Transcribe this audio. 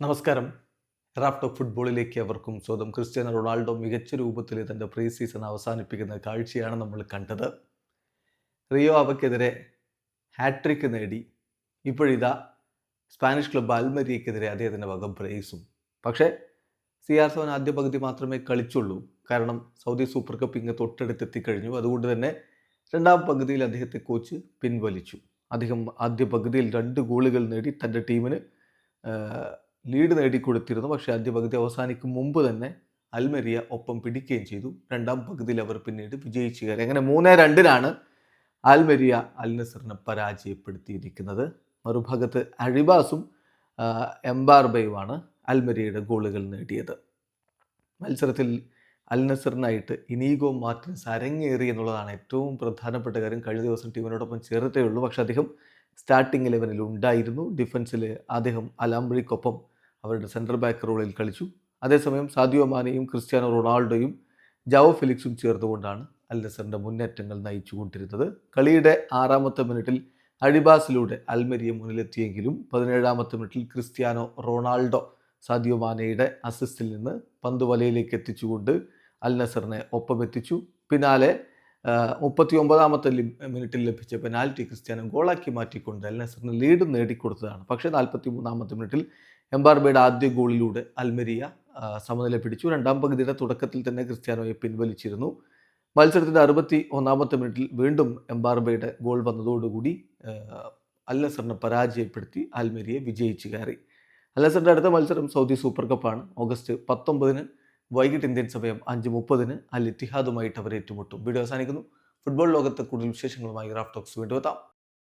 നമസ്കാരം. റാഫ്റ്റോ ഫുട്ബോളിലേക്ക് അവർക്കും സ്വന്തം ക്രിസ്ത്യാനോ റൊണാൾഡോ മികച്ച രൂപത്തിൽ തന്റെ പ്രീ സീസൺ അവസാനിപ്പിക്കുന്ന കാഴ്ചയാണ് നമ്മൾ കണ്ടത്. റിയോ അവയ്ക്കെതിരെ ഹാട്രിക്ക് നേടി. ഇപ്പോഴിതാ സ്പാനിഷ് ക്ലബ് അൽമരിയക്കെതിരെ അദ്ദേഹത്തിന്റെ വക ബ്രേസും പക്ഷേ സി ആർ സെവൻ ആദ്യ പകുതി മാത്രമേ കളിച്ചുള്ളൂ. കാരണം സൗദി സൂപ്പർ കപ്പ് ഇങ്ങ് തൊട്ടടുത്തെത്തിക്കഴിഞ്ഞു. അതുകൊണ്ട് തന്നെ രണ്ടാം പകുതിയിൽ അദ്ദേഹത്തെ കോച്ച് പിൻവലിച്ചു. അദ്ദേഹം ആദ്യ പകുതിയിൽ രണ്ട് ഗോളുകൾ നേടി തന്റെ ടീമിന് ലീഡ് നേടിക്കൊടുത്തിരുന്നു. പക്ഷേ ആദ്യ പകുതി അവസാനിക്കും മുമ്പ് തന്നെ അൽമെരിയ ഒപ്പം പിടിക്കുകയും ചെയ്തു. രണ്ടാം പകുതിയിൽ അവർ പിന്നീട് വിജയിച്ചു കയറി. അങ്ങനെ മൂന്ന് രണ്ടിനാണ് അൽമെരിയ അൽ നസറിനെ പരാജയപ്പെടുത്തിയിരിക്കുന്നത്. മറുഭാഗത്ത് അഴിബാസും എംബാർബയുമാണ് അൽമെരിയയുടെ ഗോളുകൾ നേടിയത്. മത്സരത്തിൽ അൽ നസറിനായിട്ട് ഇനീഗോ മാർട്ടിൻസ് അരങ്ങേറി എന്നുള്ളതാണ് ഏറ്റവും പ്രധാനപ്പെട്ട കാര്യം. കഴിഞ്ഞ ദിവസം ടീമിനോടൊപ്പം ചേർത്തേ ഉള്ളൂ. പക്ഷേ അദ്ദേഹം സ്റ്റാർട്ടിംഗ് ഇലവനിൽ ഉണ്ടായിരുന്നു. ഡിഫൻസിൽ അദ്ദേഹം അലാംബ്രിക്കൊപ്പം അവരുടെ സെൻട്രൽ ബാക്ക് റോളിൽ കളിച്ചു. അതേസമയം സാദിയോ മാനയും ക്രിസ്ത്യാനോ റൊണാൾഡോയും ജാവോ ഫിലിക്സും ചേർത്തുകൊണ്ടാണ് അൽ നസറിന്റെ മുന്നേറ്റങ്ങൾ നയിച്ചുകൊണ്ടിരുന്നത്. കളിയുടെ ആറാമത്തെ മിനിറ്റിൽ അഴിബാസിലൂടെ അൽമരിയ മുന്നിലെത്തിയെങ്കിലും പതിനേഴാമത്തെ മിനിറ്റിൽ ക്രിസ്ത്യാനോ റൊണാൾഡോ സാദിയോ മാനയുടെ അസിസ്റ്റിൽ നിന്ന് പന്ത് വലയിലേക്ക് എത്തിച്ചുകൊണ്ട് അൽ നസറിനെ ഒപ്പമെത്തിച്ചു. പിന്നാലെ മുപ്പത്തി ഒമ്പതാമത്തെ മിനിറ്റിൽ ലഭിച്ച പെനാൽറ്റി ക്രിസ്ത്യാനോ ഗോളാക്കി മാറ്റിക്കൊണ്ട് അൽ നസറിന് ലീഡ് നേടിക്കൊടുത്തതാണ്. പക്ഷേ നാൽപ്പത്തി മൂന്നാമത്തെ മിനിറ്റിൽ എംബാർബയുടെ ആദ്യ ഗോളിലൂടെ അൽമെരിയ സമനില പിടിച്ചു. രണ്ടാം പകുതിയുടെ തുടക്കത്തിൽ തന്നെ ക്രിസ്ത്യാനോയെ പിൻവലിച്ചിരുന്നു. മത്സരത്തിന്റെ അറുപത്തി ഒന്നാമത്തെ മിനിറ്റിൽ വീണ്ടും എംബാർബയുടെ ഗോൾ വന്നതോടുകൂടി അൽനസറിനെ അൽ നസറിനെ പരാജയപ്പെടുത്തി അൽമെരിയെ വിജയിച്ചു കയറി. അൽ നസറിന്റെ അടുത്ത മത്സരം സൗദി സൂപ്പർ കപ്പാണ്. ഓഗസ്റ്റ് പത്തൊമ്പതിന് വൈകിട്ട് ഇന്ത്യൻ സമയം അഞ്ച് മുപ്പതിന് അൽ ഇത്തിഹാദുമായിട്ട് അവർ ഏറ്റുമുട്ടും. വീഡിയോ അവസാനിക്കുന്നു. ഫുട്ബോൾ ലോകത്ത് കൂടുതൽ വിശേഷങ്ങളുമായി റാഫ് ടോക്സ് വീണ്ടും എത്താം.